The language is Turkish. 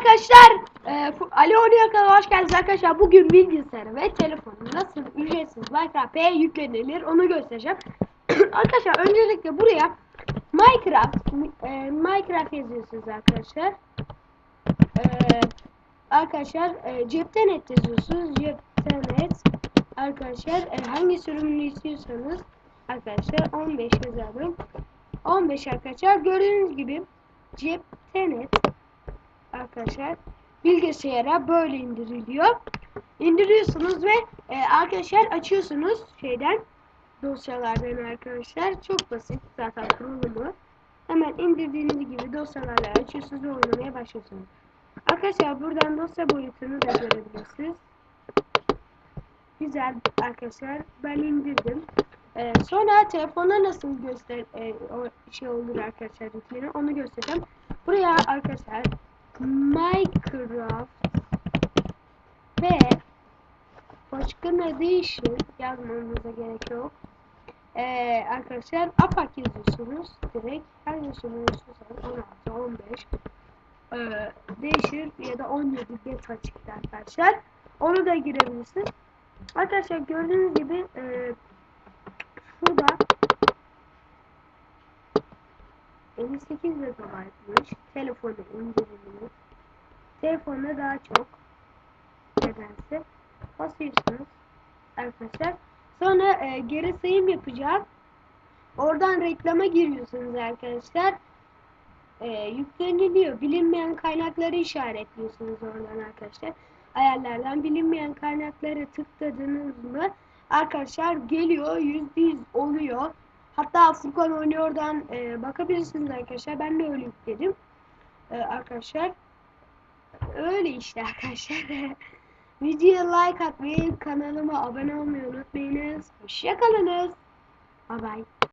arkadaşlar. Fu- Ali Oynuyor kanalına hoş geldiniz arkadaşlar. Bugün bilgisayara ve telefonu nasıl ücretsiz Minecraft P'ye yüklenilir onu göstereceğim. arkadaşlar öncelikle buraya Minecraft e, Minecraft yazıyorsunuz arkadaşlar. Ee, arkadaşlar e, cepten et yazıyorsunuz. Cepten et. Arkadaşlar e, hangi sürümünü istiyorsanız arkadaşlar 15 yazalım. 15 arkadaşlar gördüğünüz gibi cepten et arkadaşlar bilgisayara böyle indiriliyor. İndiriyorsunuz ve e, arkadaşlar açıyorsunuz şeyden dosyalardan arkadaşlar. Çok basit zaten kurulumu. Hemen indirdiğiniz gibi dosyalarla açıyorsunuz ve oynamaya başlıyorsunuz. Arkadaşlar buradan dosya boyutunu da görebilirsiniz. Güzel arkadaşlar. Ben indirdim. Ee, sonra telefonda nasıl göster e, o şey olur arkadaşlar yüklenir onu göstereceğim. Buraya arkadaşlar Minecraft ve başka ne değişir yazmanıza gerek yok. Ee, arkadaşlar apak yazıyorsunuz direkt sürümünü istiyorsanız 16, 15 ee, değişir ya da 17 beta çıktı arkadaşlar. Onu da girebilirsiniz. Arkadaşlar gördüğünüz gibi e, şurada 58 megabaytmış telefonu indiriliyor. Telefonda daha çok nedense basıyorsunuz arkadaşlar. Sonra e, geri sayım yapacağım. Oradan reklama giriyorsunuz arkadaşlar. E, yükleniliyor. Bilinmeyen kaynakları işaretliyorsunuz oradan arkadaşlar. Ayarlardan bilinmeyen kaynakları tıkladınız mı arkadaşlar geliyor %100 oluyor. Hatta Furkan oynuyordan e, bakabilirsiniz arkadaşlar. Ben de öyle yükledim. E, arkadaşlar öyle işte arkadaşlar. Videoya like atmayı, kanalıma abone olmayı unutmayınız. Hoşçakalınız. Bye bye.